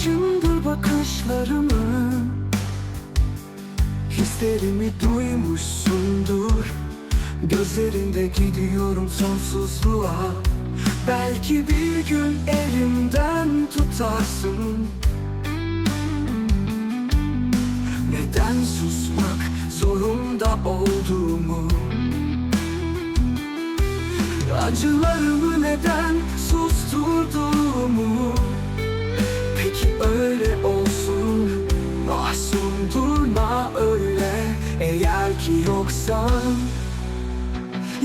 İlaçımdır bakışlarımı. Hislerimi duymuşsundur. Gözlerinde gidiyorum sonsuzluğa. Belki bir gün elimden tutarsın. Neden susmak zorunda olduğumu Acılarımı neden susturduğumu? Peki öyle olsun Mahzun durma öyle. Eğer ki yoksan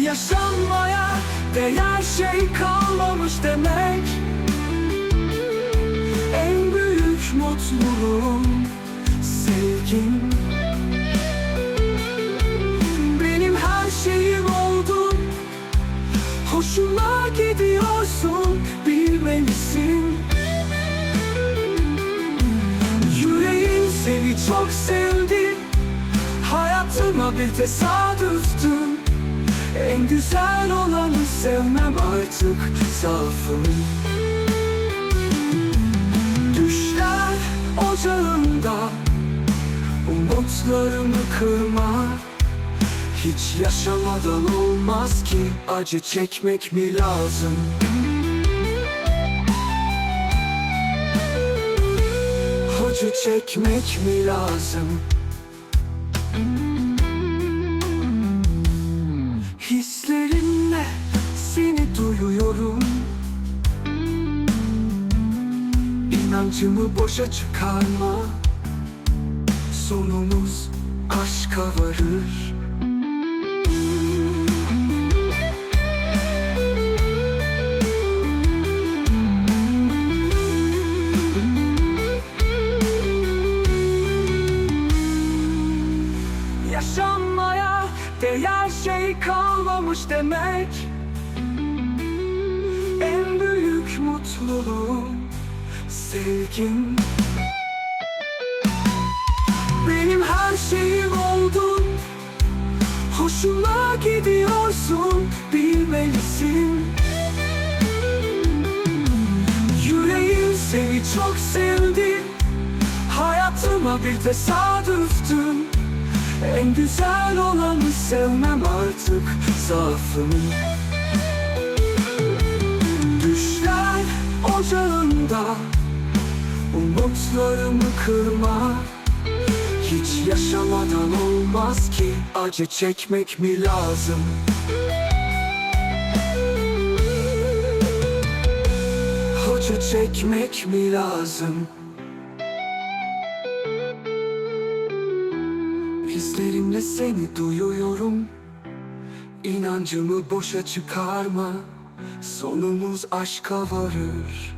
Yaşanmaya değer şey kalmamış demek. En büyük mutluluğum sevgin Hoşuma gidiyorsun bilmelisin. Yüreğim seni çok sevdi Hayatıma bir tesadüftün. En güzel olanı sevmem artık zaafım. Düşler ocağında Umutlarımı kırma hiç yaşamadan olmaz ki acı çekmek mi lazım? Acı çekmek mi lazım? Hislerimle seni duyuyorum İnancımı boşa çıkarma Sonumuz aşka varır Yaşanmaya değer şey kalmamış demek. En büyük mutluluğum sevgim. Benim her şeyim oldun. Hoşuma gidiyorsun bilmelisin. Yüreğim seni çok sevdi. Hayatıma bir tesadüftün En güzel olanı sevmem artık zaafım Düşler ocağında Umutlarımı kırma Hiç yaşamadan olmaz ki Acı çekmek mi lazım? Acı çekmek mi lazım? Hislerimle seni duyuyorum. İnancımı boşa çıkarma. Sonumuz aşka varır